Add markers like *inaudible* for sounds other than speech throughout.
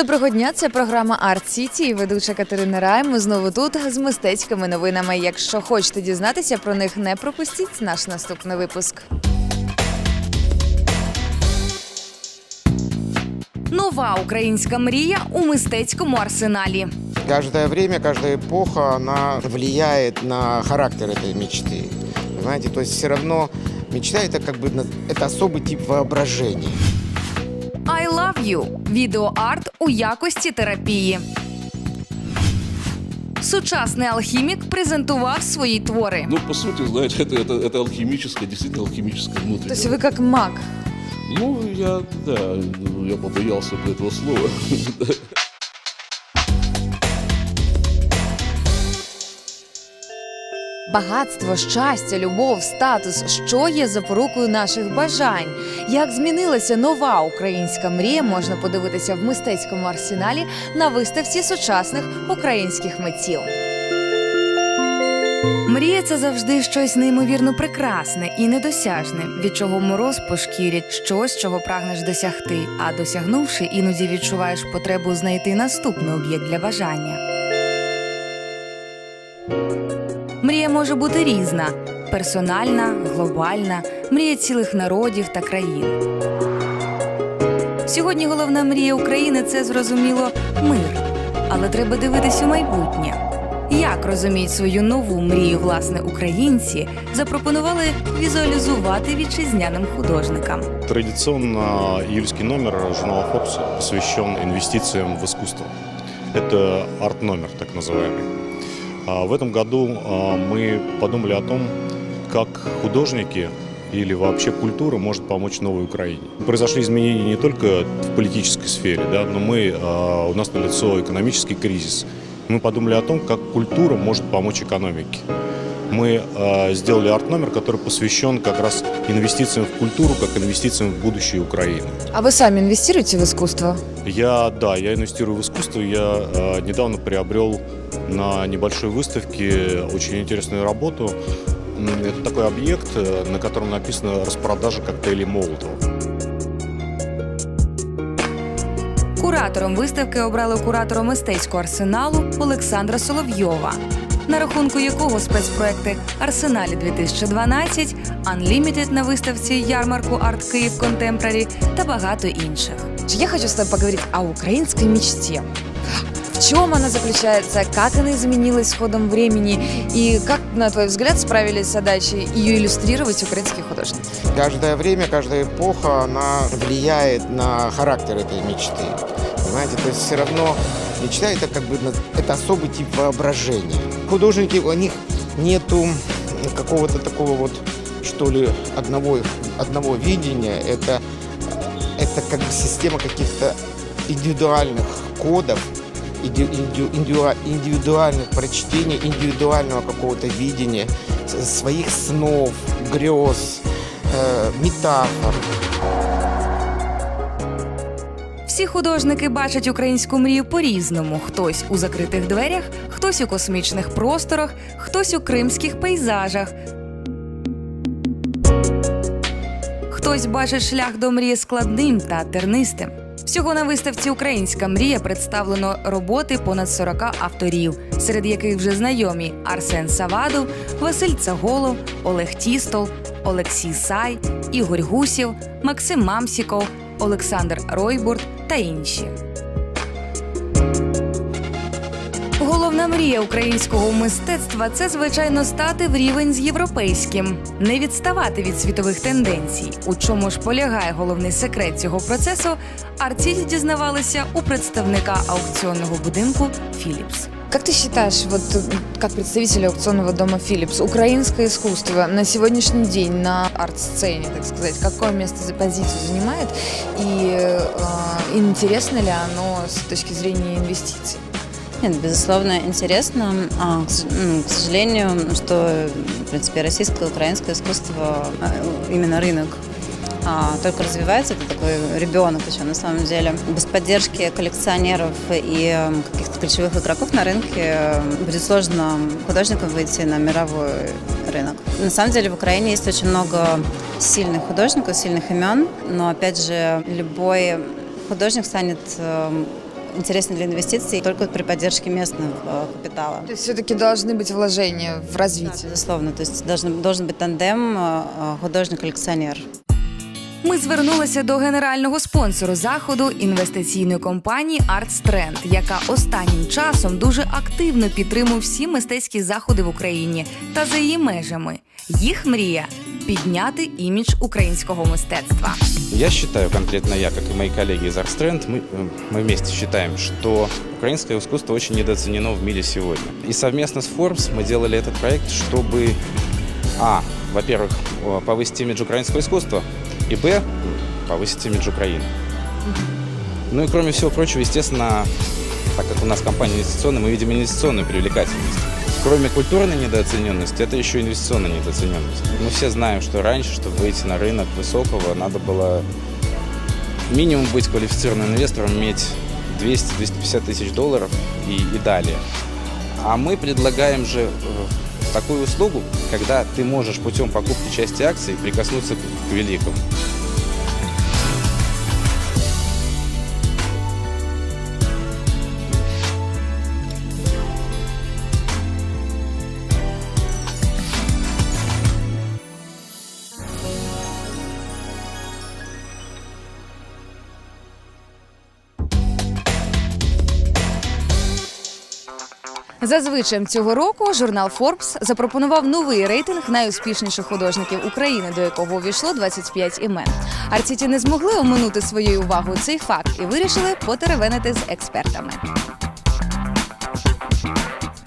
Доброго дня, це програма Арт Сіті і ведуча Катерина Рай. Ми знову тут з мистецькими новинами. Якщо хочете дізнатися про них, не пропустіть наш наступний випуск. Нова українська мрія у мистецькому арсеналі. Каждое время, каждая эпоха, она влияет на характер этой мечты. Понимаете, то есть все равно мечта это как бы на- это особый тип воображения. I love you – відеоарт у якості терапії. Сучасний алхімік презентував свої твори. Ну, по сути, знаете, это, это, это алхимическое, действительно алхимическое внутреннее. Тобто ви як маг. Ну, я, да, ну, я побоялся бы этого слова. Багатство, щастя, любов, статус, що є запорукою наших бажань. Як змінилася нова українська мрія, можна подивитися в мистецькому арсеналі на виставці сучасних українських митців. Мрія це завжди щось неймовірно прекрасне і недосяжне, від чого мороз по шкірі, щось, чого прагнеш досягти. А досягнувши, іноді відчуваєш потребу знайти наступний об'єкт для бажання. Мрія може бути різна: персональна, глобальна, мрія цілих народів та країн. Сьогодні головна мрія України це зрозуміло мир. Але треба дивитись у майбутнє. Як розуміють свою нову мрію власне українці, запропонували візуалізувати вітчизняним художникам. Традиционно июльский номер журнала Forbes посвящен инвестициям в искусство. Это арт-номер, так называемый. А В этом году а, мы подумали о том, как художники или вообще культура может помочь новой Украине. Произошли изменения не только в политической сфере, да, но мы, а, у нас налицо экономический кризис. Мы подумали о том, как культура может помочь экономике. Мы э, сделали арт-номер, который посвящен как раз инвестициям в культуру, как инвестициям в будущее Украины. А ви самі інвестуєте в іскусство? Я, да, я инвестирую в искусство. Я э, недавно приобрел на небольшой выставке очень интересную работу. М, Это такой объект, э, на котором написано «Распродажа коктейлей Молотова». Куратором виставки обрали куратора мистецького арсеналу Олександра Соловйова, на рахунку якого спецпроекти Арсеналі 2012, Unlimited на виставці ярмарку Арт Київ Контемпорарі та багато інших. Я хочу с тобой поговорить о украинской мечте. Чем она заключается, как она изменилась с ходом времени и как, на твой взгляд, справились с задачей ее иллюстрировать украинские художники? Каждое время, каждая эпоха, она влияет на характер этой мечты. Понимаете, то есть все равно мечта это как бы это особый тип воображения. Художники, у них нету какого-то такого вот, что ли, одного, одного видения. Это, это как бы система каких-то индивидуальных кодов, индивидуальных прочтений, индивидуального какого-то видения, своих снов, грез, э, метафор. Всі художники бачать українську мрію по-різному: хтось у закритих дверях, хтось у космічних просторах, хтось у кримських пейзажах. Хтось бачить шлях до мрії складним та тернистим. Всього на виставці Українська мрія представлено роботи понад 40 авторів, серед яких вже знайомі Арсен Савадов, Василь Цаголов, Олег Тістол, Олексій Сай, Ігор Гусів, Максим Мамсіков, Олександр Ройбурт та інші. Головна мрія українського мистецтва це звичайно стати в рівень з європейським, не відставати від світових тенденцій. У чому ж полягає головний секрет цього процесу? Артісті дізнавалися у представника аукціонного будинку Philips. Как ты считаешь, вот э, как представитель аукционного дома Philips, украинское искусство на сегодняшний день на арт-сцене, так сказать, какое место за позицию занимает и э, интересно ли оно с точки зрения инвестиций? Нет, безусловно, интересно. А, к, сожалению, что, в принципе, российское, украинское искусство, а, именно рынок, а, только развивается. Это такой ребенок еще, на самом деле. Без поддержки коллекционеров и каких-то ключевых игроков на рынке будет сложно художникам выйти на мировой рынок. На самом деле в Украине есть очень много сильных художников, сильных имен, но, опять же, любой художник станет эм, интересен для инвестиций только при поддержке местного э, капитала. То есть все-таки должны быть вложения в Да, развитие. безусловно, то есть должен, должен быть тандем э, э, художник-коллекционер. Ми звернулися до генерального спонсору заходу інвестиційної компанії «Артстренд», яка останнім часом дуже активно підтримує всі мистецькі заходи в Україні та за її межами. Їх мрія підняти імідж українського мистецтва. Я считаю, конкретно я, как и мои коллеги из Арстренд, мы, э, мы вместе считаем, что украинское искусство очень недооценено в мире сегодня. И совместно с Forbes мы делали этот проект, чтобы, а, во-первых, э, повысить имидж украинского искусства, и, б, повысить имидж Украины. Ну и кроме всего прочего, естественно, так как у нас компания инвестиционная, мы видим инвестиционную привлекательность. Кроме культурной недооцененности, это еще инвестиционная недооцененность. Мы все знаем, что раньше, чтобы выйти на рынок высокого, надо было минимум быть квалифицированным инвестором, иметь 200-250 тысяч долларов и, и далее. А мы предлагаем же э, такую услугу, когда ты можешь путем покупки части акций прикоснуться к, к великому. За звичаєм цього року журнал Forbes запропонував новий рейтинг найуспішніших художників України, до якого увійшло 25 імен. Арціті не змогли оминути своєю увагою цей факт і вирішили потеревенити з експертами.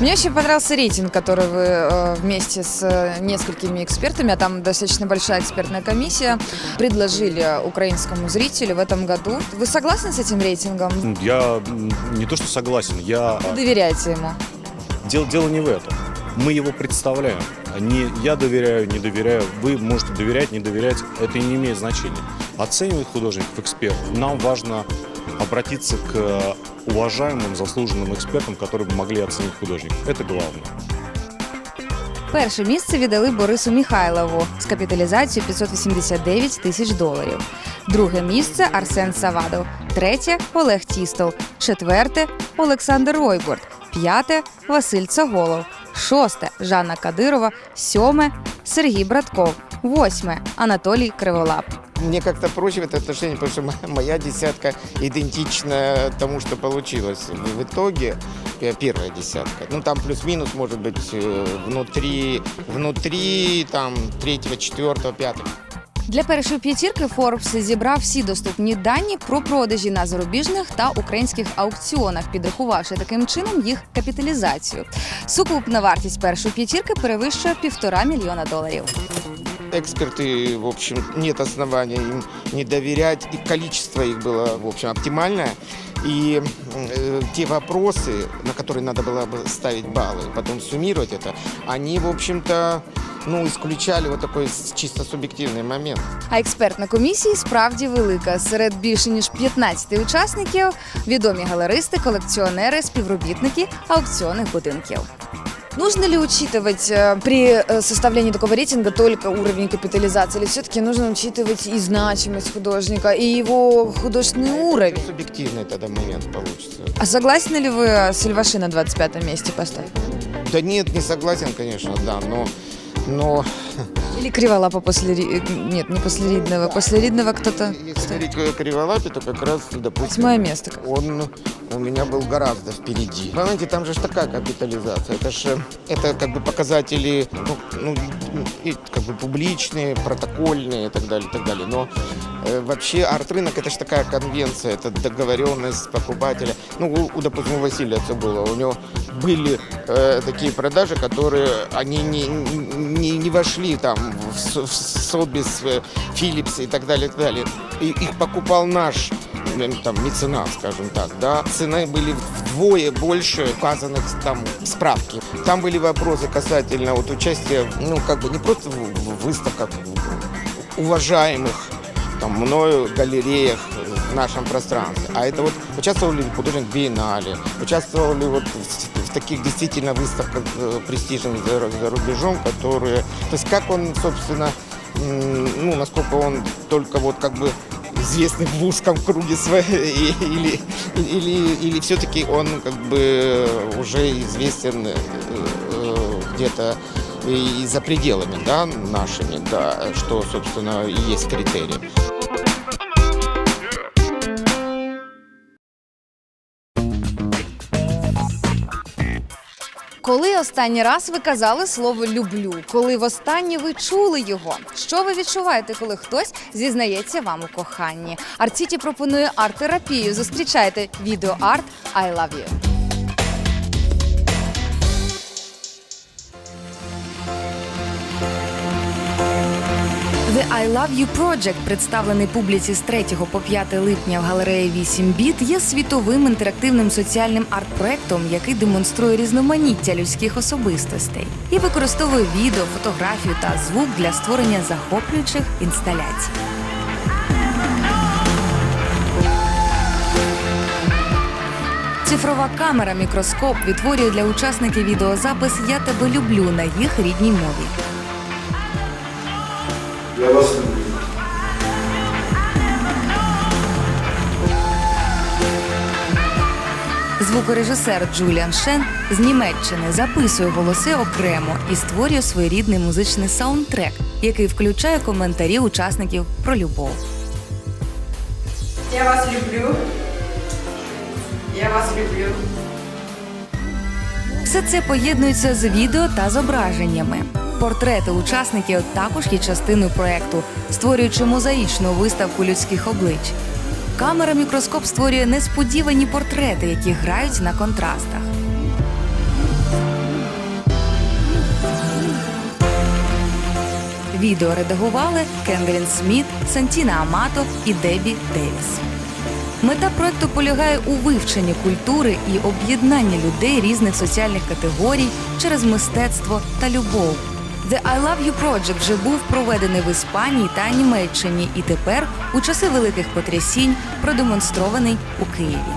Мне очень понравился рейтинг, который вы э, вместе с э, несколькими экспертами, а там достаточно большая экспертная комиссия, предложили украинскому зрителю в этом году. Вы согласны с этим рейтингом? Я м, не то что согласен, я... Вы доверяете ему? Дело, дело не в этом. Мы его представляем. Не я доверяю, не доверяю. Вы можете доверять, не доверять. Это не имеет значения. Оценивает художников эксперт. Нам важно обратиться к уважаемым, заслуженным экспертам, которые бы могли оценить художников. Это главное. Перше місце віддали Борису Міхайлову з капіталізацією 589 тисяч доларів. Друге місце Арсен Савадов. Третє Олег Тістол. Четверте Олександр Ройбурт. П'яте Василь Цаголов. Шосте Жанна Кадирова. Сьоме Сергій Братков. Восьме Анатолій Криволап. Мне как-то проще в это отношение, потому что моя, моя десятка идентична тому, что получилось в в итоге. э, Первая десятка. Ну, там плюс-минус, может быть, э, внутри, внутри там третьего, четвертого, пятого. Для першої п'ятірки Forbes зібрав всі доступні дані про продажі на зарубіжних та українських аукціонах, підрахувавши таким чином їх капіталізацію. Сукупна вартість першої п'ятірки перевищує півтора мільйона доларів. Эксперты, в общем, нет основания им не доверять. И количество их было, в общем, оптимальное. И э, те вопросы, на которые надо было бы ставить баллы, потом суммировать это, они, в общем-то, ну, исключали вот такой с- чисто субъективный момент. А експертна комісія справді велика. Серед більше ніж 15 учасників відомі галеристи, колекціонери, співробітники аукціонних будинків. Нужно ли учитывать э, при э, составлении такого рейтинга только уровень капитализации, или все-таки нужно учитывать и значимость художника, и его художественный уровень? Это субъективный тогда момент получится. А согласны ли вы с Льваши на 25 месте поставить? Да нет, не согласен, конечно, да, но, но Или Криволапа после... Ри- э, Нет, не после Ридного. После Ридного кто-то... если говорить о Криволапе, то как раз, допустим, Восьмое место. он у меня был гораздо впереди. Понимаете, там же ж такая капитализация. Это же это как бы показатели, ну, ну, и как бы публичные, протокольные и так далее, и так далее. Но э, вообще арт-рынок это же такая конвенция, это договоренность покупателя. Ну, у, у, допустим, у Василия это было. У него были э, такие продажи, которые они не, не, не вошли там в, С- в Сотбис, э, Philips и так далее, и так далее. И их покупал наш там меценат, скажем так, да, цены были вдвое больше указанных там в справке. Там были вопросы касательно вот участия, ну, как бы не просто в, в выставках уважаемых там мною галереях в нашем пространстве, а это вот участвовали художник биеннале, участвовали вот в, в таких действительно выставках э, престижных за, за рубежом, которые, то есть как он, собственно, ну, насколько он только вот как бы известный в узком круге своей, *laughs* или, или, или все-таки он как бы уже известен э, э, где-то и за пределами да, нашими, да, что, собственно, и есть критерий. Коли останній раз ви казали слово люблю? Коли востаннє ви чули його? Що ви відчуваєте, коли хтось зізнається вам у коханні? Арт-Сіті пропонує арт-терапію. Зустрічайте відео арт I love you. The I Love You Project, представлений публіці з 3 по 5 липня в галереї 8 біт, є світовим інтерактивним соціальним арт-проектом, який демонструє різноманіття людських особистостей і використовує відео, фотографію та звук для створення захоплюючих інсталяцій. Цифрова камера мікроскоп відтворює для учасників відеозапис Я тебе люблю на їх рідній мові. Звукорежисер Джуліан Шен з Німеччини записує голоси окремо і створює своєрідний музичний саундтрек, який включає коментарі учасників про любов. Я вас люблю. Я вас люблю. Все це поєднується з відео та зображеннями. Портрети учасників також є частиною проекту, створюючи мозаїчну виставку людських облич. Камера мікроскоп створює несподівані портрети, які грають на контрастах. Відео редагували Кендрін Сміт, Сантіна Амато і Дебі Девіс. Мета проекту полягає у вивченні культури і об'єднанні людей різних соціальних категорій через мистецтво та любов. The I Love You Project вже був проведений в Іспанії та Німеччині і тепер, у часи великих потрясінь, продемонстрований у Києві.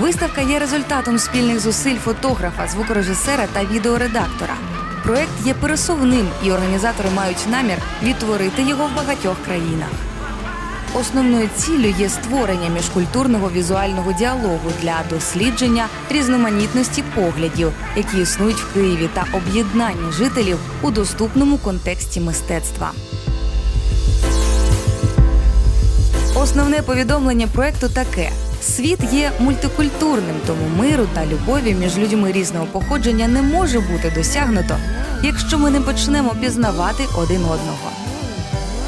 Виставка є результатом спільних зусиль фотографа, звукорежисера та відеоредактора. Проект є пересувним, і організатори мають намір відтворити його в багатьох країнах. Основною ціллю є створення міжкультурного візуального діалогу для дослідження різноманітності поглядів, які існують в Києві, та об'єднання жителів у доступному контексті мистецтва. Основне повідомлення проекту таке: світ є мультикультурним, тому миру та любові між людьми різного походження не може бути досягнуто, якщо ми не почнемо пізнавати один одного.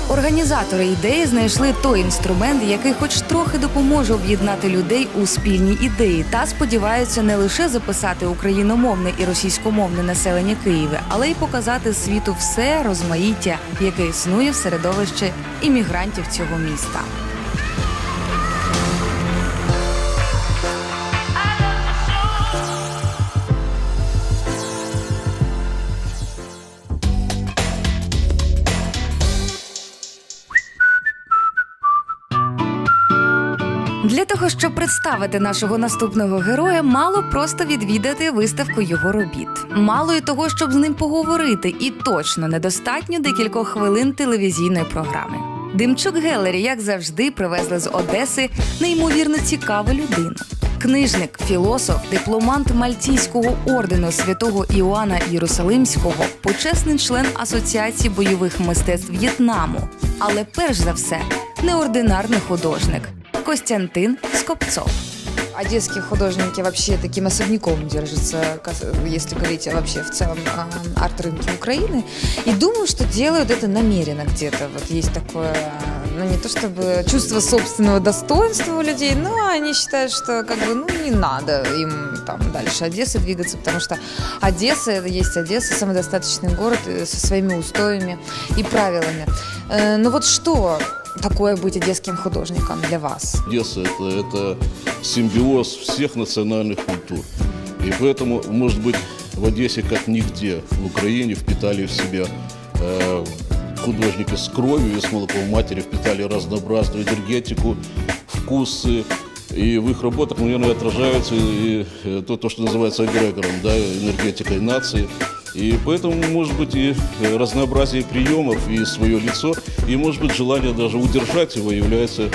Організатори ідеї знайшли той інструмент, який хоч трохи допоможе об'єднати людей у спільні ідеї, та сподіваються не лише записати україномовне і російськомовне населення Києва, але й показати світу все розмаїття, яке існує в середовищі іммігрантів цього міста. Для того, щоб представити нашого наступного героя, мало просто відвідати виставку його робіт. Мало й того, щоб з ним поговорити, і точно недостатньо декількох хвилин телевізійної програми. Димчук Гелері, як завжди, привезли з Одеси неймовірно цікаву людину. Книжник, філософ, дипломант Мальтійського ордену святого Іоанна Єрусалимського, почесний член Асоціації бойових мистецтв В'єтнаму. Але перш за все, неординарний художник Костянтин Скопцов. Одесские художники вообще таким особняком держатся, кас- если говорить вообще в целом о арт-рынке Украины. И думаю, что делают это намеренно где-то. Вот есть такое, ну не то чтобы чувство собственного достоинства у людей, но они считают, что как бы ну не надо им там дальше Одессы двигаться, потому что Одесса это есть Одесса, самодостаточный город э, со своими устоями и правилами. Э, Ну вот что такое быть одесским художником для вас? Одесса это, это симбиоз всех национальных культур. И поэтому, может быть, в Одессе, как нигде в Украине, впитали в себя э, художники с кровью и с молоком матери, впитали разнообразную энергетику, вкусы. И в их работах, наверное, отражаются и, э, то, то, что называется эгрегором, да, энергетикой нации. И поэтому, может быть, и разнообразие приемов, и свое лицо, и, может быть, желание даже удержать его является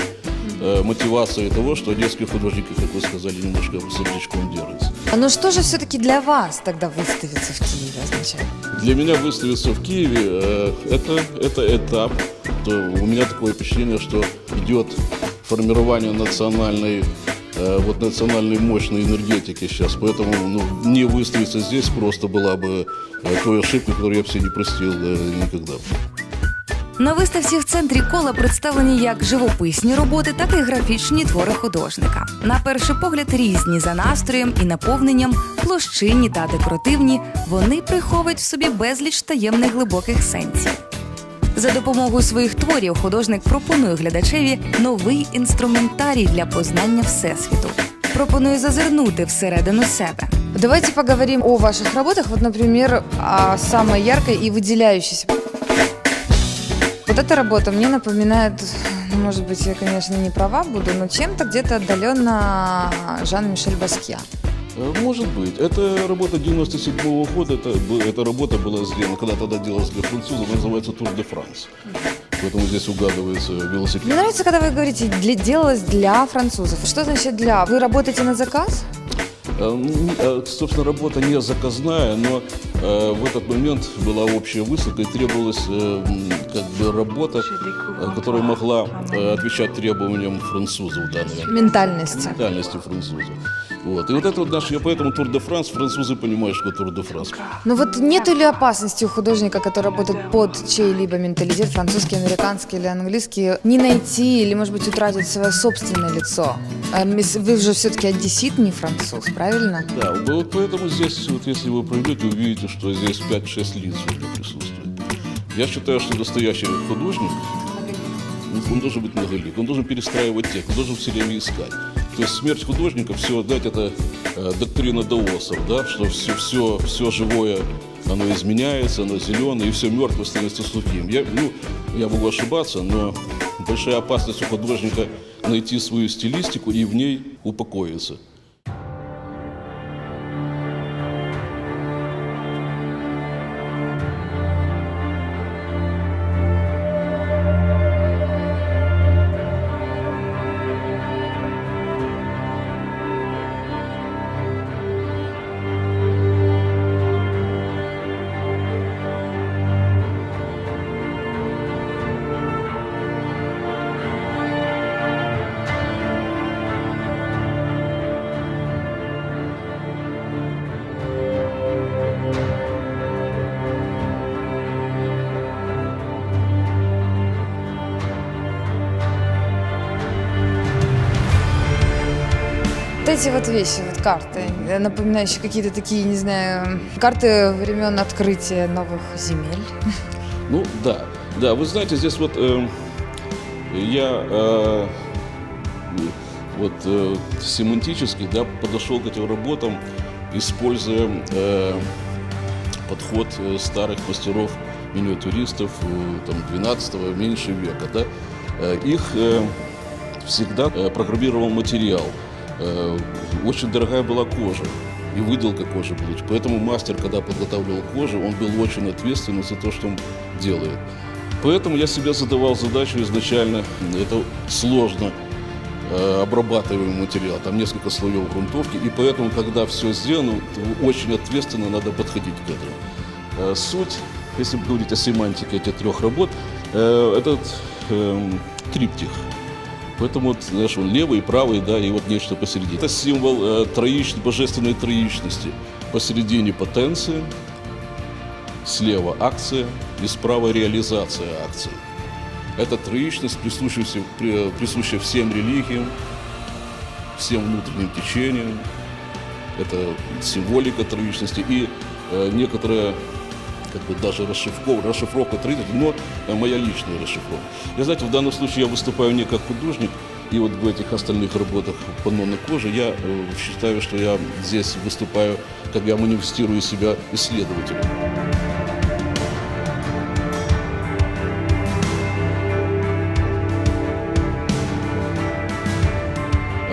э, мотивацией того, что одесские художники, как вы сказали, немножко сердечком держатся. А ну что же все-таки для вас тогда выставиться в Киеве означает? Для меня выставиться в Киеве э, это, это этап. То у меня такое впечатление, что идет формирование национальной вот национальной мощной энергетики сейчас. Поэтому ну, не выставиться здесь просто была бы э, той ошибкой, которую я бы себе не простил э, никогда. На виставці в центрі кола представлені як живописні роботи, так і графічні твори художника. На перший погляд різні за настроєм і наповненням, площинні та декоративні. Вони приховують в собі безліч таємних глибоких сенсів. За допомогою своїх творів художник пропонує глядачеві новий інструментарій для познання всесвіту. Пропонує зазирнути всередину себе. Давайте поговорим о ваших работах. Вот, например, о самой яркой и выделяющейся. Вот эта работа мне напоминает, ну, может быть, я, конечно, не права буду, но чем-то где-то отдаленно Жан-Мишель Баскья. Э, Может быть. Это работа 97 года. Это, эта работа была сделана, когда тогда делалась для французов, она называется Тур де Франс. Поэтому здесь угадывается велосипед. Мне нравится, когда вы говорите, для, делалось для французов. Что значит для? Вы работаете на заказ? Э, э, Собственно, работа не заказная, но в этот момент была общая выставка и требовалась как бы работа, которая могла отвечать требованиям французов момент. Ментальности. ментальности французов. Вот. И вот это вот наш, я поэтому Тур де Франс, французы понимают, что Тур де Франс. Ну вот нету ли опасности у художника, который работает под чей-либо менталитет, французский, американский или английский, не найти или, может быть, утратить свое собственное лицо? А, Вы же все-таки одессит, не француз, правильно? Да, вот поэтому здесь, вот если вы пройдете, увидите, что здесь 5-6 лиц уже присутствует. Я считаю, что настоящий художник, он- он должен быть многолик, он должен перестраивать текст, он должен все время искать. То есть смерть художника, все, дать это э, доктрина даосов, да, что все, все, все живое, оно изменяется, оно зеленое, и все мертвое становится сухим. Я, ну, я могу ошибаться, но большая опасность у художника найти свою стилистику и в ней упокоиться. Эти вот вещи, вот карты, э, напоминающие какие-то такие, не знаю, карты времен открытия новых земель. Ну да, да, вы знаете, здесь вот э, я э, вот э, семантически да, подошел к этим работам, используя э, подход э, старых мастеров миниатюристов э, там, 12 меньше века. Да? Их э, всегда программировал материал. Э, очень дорогая была кожа и выделка кожи была. Поэтому мастер, когда подготавливал кожу, он был очень ответственен за то, что он делает. Поэтому я себе задавал задачу изначально, это сложно э, обрабатываемый материал, там несколько слоев грунтовки, и поэтому, когда все сделано, очень ответственно надо подходить к этому. Э, суть, если говорить о семантике этих трех работ, э, этот эм, триптих. Поэтому вот, знаешь, он левый, правый, да, и вот нечто посередине. Это символ э, троич- божественной троичности. Посередине потенция, слева акция и справа реализация акции. Это троичность, присущая, присущая всем религиям, всем внутренним течениям. Это символика троичности и э, некоторая как бы даже расшифровка, расшифровка троичности, но э, моя личная расшифровка. Я, знаете, в данном случае я выступаю не как художник, и вот в этих остальных работах панно на коже я э, считаю, что я здесь выступаю, как я манифестирую себя исследователем.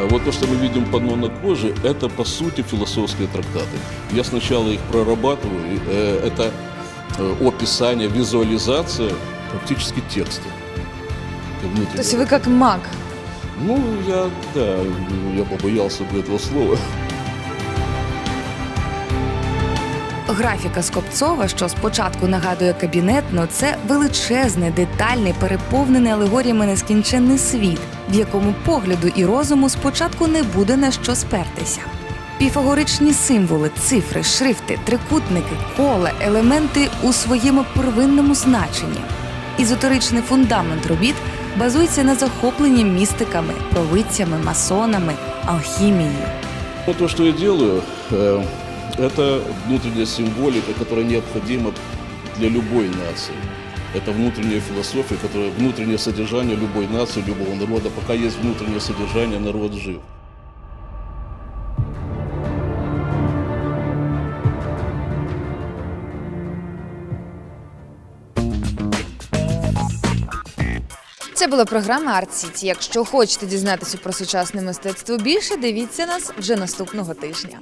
Вот то, что мы видим панно на коже, это по сути философские трактаты. Я сначала их прорабатываю. э, Это описание, визуализация, практически тексты. То есть вы как маг. Ну, я, да, я побоялся бы этого слова. Графіка Скопцова, що спочатку нагадує кабінетну, це величезний, детальний, переповнений алегоріями нескінченний світ, в якому погляду і розуму спочатку не буде на що спертися. Піфагоричні символи, цифри, шрифти, трикутники, кола, елементи у своєму первинному значенні. Ізотеричний фундамент робіт базується на захопленні містиками, провидцями, масонами, алхімією. Вот то, что я делаю, э, это внутренняя символика, которая необходима для любой нации. Это внутренняя философия, которая, внутреннее содержание любой нации, любого народа. Пока есть внутреннее содержание, народ жив. Була програма Арт Сіті. Якщо хочете дізнатися про сучасне мистецтво більше, дивіться нас вже наступного тижня.